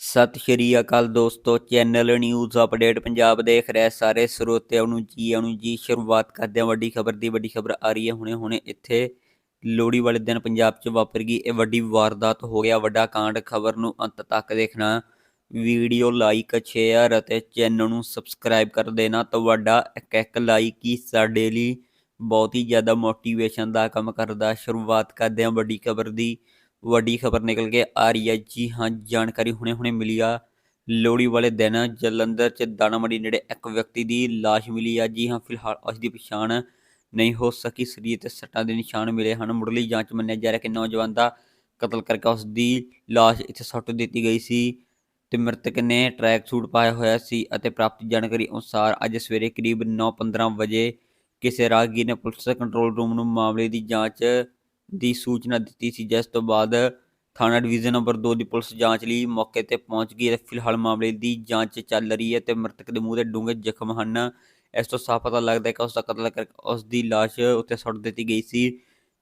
ਸਤਿ ਸ਼੍ਰੀ ਅਕਾਲ ਦੋਸਤੋ, channel news update Punjab ਦੇਖ ਰਹੇ ਸਾਰੇ ਸਰੋਤਿਆਂ ਨੂੰ ਜੀ ਆਇਆਂ ਜੀ, ਸ਼ੁਰੂਆਤ ਕਰਦੇ ਹਾਂ। ਵੱਡੀ ਖਬਰ ਦੀ, ਵੱਡੀ ਖਬਰ ਆ ਰਹੀ ਹੈ। ਹੁਣੇ ਹੁਣੇ ਇੱਥੇ ਲੋਹੜੀ ਵਾਲੇ ਦਿਨ ਪੰਜਾਬ 'ਚ ਵਾਪਰ ਗਈ ਇਹ ਵੱਡੀ ਵਾਰਦਾਤ ਹੋ ਗਿਆ। ਵੱਡਾ ਕਾਂਡ ਖਬਰ ਨੂੰ ਅੰਤ ਤੱਕ ਦੇਖਣਾ। ਵੀਡੀਓ ਲਾਈਕ, ਸ਼ੇਅਰ ਅਤੇ ਚੈਨਲ ਨੂੰ ਸਬਸਕ੍ਰਾਈਬ ਕਰ ਦੇਣਾ। ਤੁਹਾਡਾ ਇੱਕ ਇੱਕ ਲਾਈਕ ਹੀ ਸਾਡੇ ਲਈ ਬਹੁਤ ਹੀ ਜ਼ਿਆਦਾ ਮੋਟੀਵੇਸ਼ਨ ਦਾ ਕੰਮ ਕਰਦਾ। ਸ਼ੁਰੂਆਤ ਕਰਦੇ ਹਾਂ ਵੱਡੀ ਖਬਰ ਦੀ। ਵੱਡੀ ਖਬਰ ਨਿਕਲ ਕੇ ਆ ਰਹੀ ਹੈ। ਜੀ ਹਾਂ, ਜਾਣਕਾਰੀ ਹੁਣੇ ਹੁਣੇ ਮਿਲੀ ਆ। ਲੋਹੜੀ ਵਾਲੇ ਦਿਨ ਜਲੰਧਰ ਚ ਦਾਣਾ ਮੰਡੀ ਨੇੜੇ ਇੱਕ ਵਿਅਕਤੀ ਦੀ ਲਾਸ਼ ਮਿਲੀ ਆ। ਜੀ ਹਾਂ, ਫਿਲਹਾਲ ਉਸ ਦੀ ਪਛਾਣ ਨਹੀਂ ਹੋ ਸਕੀ। ਸਰੀਰ ਤੇ ਸੱਟਾਂ ਦੇ ਨਿਸ਼ਾਨ ਮਿਲੇ ਹਨ। ਮੁੱਢਲੀ ਜਾਂਚ ਮੰਨਿਆ ਜਾ ਰਿਹਾ ਕਿ ਨੌਜਵਾਨ ਦਾ ਕਤਲ ਕਰਕੇ ਉਸ ਦੀ ਲਾਸ਼ ਇੱਥੇ ਸੁੱਟ ਦਿੱਤੀ ਗਈ ਸੀ ਤੇ ਮ੍ਰਿਤਕ ਨੇ ਟਰੈਕ ਸੂਟ ਪਾਇਆ ਹੋਇਆ ਸੀ ਅਤੇ ਪ੍ਰਾਪਤ ਜਾਣਕਾਰੀ ਅਨੁਸਾਰ ਅੱਜ ਸਵੇਰੇ ਕਰੀਬ 9:15 ਵਜੇ ਕਿਸੇ ਰਾਹਗੀਰ ਨੇ ਪੁਲਿਸ ਕੰਟਰੋਲ ਰੂਮ ਨੂੰ ਮਾਮਲੇ ਦੀ ਜਾਂਚ ਦੀ ਸੂਚਨਾ ਦਿੱਤੀ ਸੀ। ਜਿਸ ਤੋਂ ਬਾਅਦ ਥਾਣਾ ਡਿਵੀਜ਼ਨ ਨੰਬਰ 2 ਦੀ ਪੁਲਿਸ ਜਾਂਚ ਲਈ ਮੌਕੇ ਤੇ ਪਹੁੰਚ ਗਈ ਹੈ ਫਿਲਹਾਲ ਮਾਮਲੇ ਦੀ ਜਾਂਚ ਚੱਲ ਰਹੀ ਹੈ ਤੇ ਮ੍ਰਿਤਕ ਦੇ ਮੂੰਹ ਤੇ ਡੂੰਘੇ ਜ਼ਖਮ ਹਨ। ਇਸ ਤੋਂ ਸਾਫ਼ ਪਤਾ ਲੱਗਦਾ ਹੈ ਕਿ ਉਸ ਦਾ ਕਤਲ ਕਰਕੇ ਉਸ ਦੀ ਲਾਸ਼ ਉੱਤੇ ਸੁੱਟ ਦਿੱਤੀ ਗਈ ਸੀ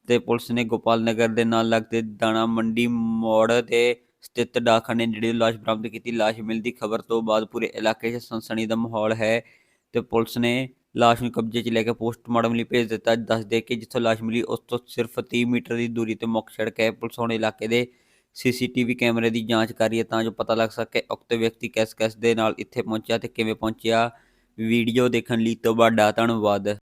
ਤੇ ਪੁਲਿਸ ਨੇ ਗੋਪਾਲ ਨਗਰ ਦੇ ਨਾਲ ਲੱਗਦੇ ਦਾਣਾ ਮੰਡੀ ਮੋੜ ਤੇ ਸਥਿਤ ਡਾਕਖਾਨੇ ਜਿਹੜੀ ਲਾਸ਼ ਬਰਾਮਦ ਕੀਤੀ। ਲਾਸ਼ ਮਿਲਦੀ ਖਬਰ ਤੋਂ ਬਾਅਦ ਪੂਰੇ ਇਲਾਕੇ 'ਚ ਸਨਸਨੀ ਦਾ ਮਾਹੌਲ ਹੈ ਤੇ ਪੁਲਿਸ ਨੇ ਲਾਸ਼ ਨੂੰ ਕਬਜ਼ੇ 'ਚ ਲੈ ਕੇ ਪੋਸਟਮਾਰਟਮ ਲਈ ਭੇਜ ਦਿੱਤਾ। ਦੱਸਦੇ ਕਿ ਜਿੱਥੋਂ ਲਾਸ਼ ਮਿਲੀ, ਉਸ ਤੋਂ ਸਿਰਫ 30 ਮੀਟਰ ਦੀ ਦੂਰੀ ਤੇ ਮੁੱਖ ਸੜਕ ਹੈ। ਪੁਲਿਸ ਹੁਣ ਇਲਾਕੇ ਦੇ ਸੀਸੀਟੀਵੀ ਕੈਮਰੇ ਦੀ ਜਾਂਚ ਕਰ ਰਹੀ ਹੈ ਤਾਂ ਜੋ ਪਤਾ ਲੱਗ ਸਕੇ ਉਕਤ ਵਿਅਕਤੀ ਕਿਸ ਕਿਸ ਦੇ ਨਾਲ ਇੱਥੇ ਪਹੁੰਚਿਆ ਤੇ ਕਿਵੇਂ ਪਹੁੰਚਿਆ। ਵੀਡੀਓ ਦੇਖਣ ਲਈ ਤੁਹਾਡਾ ਧੰਨਵਾਦ।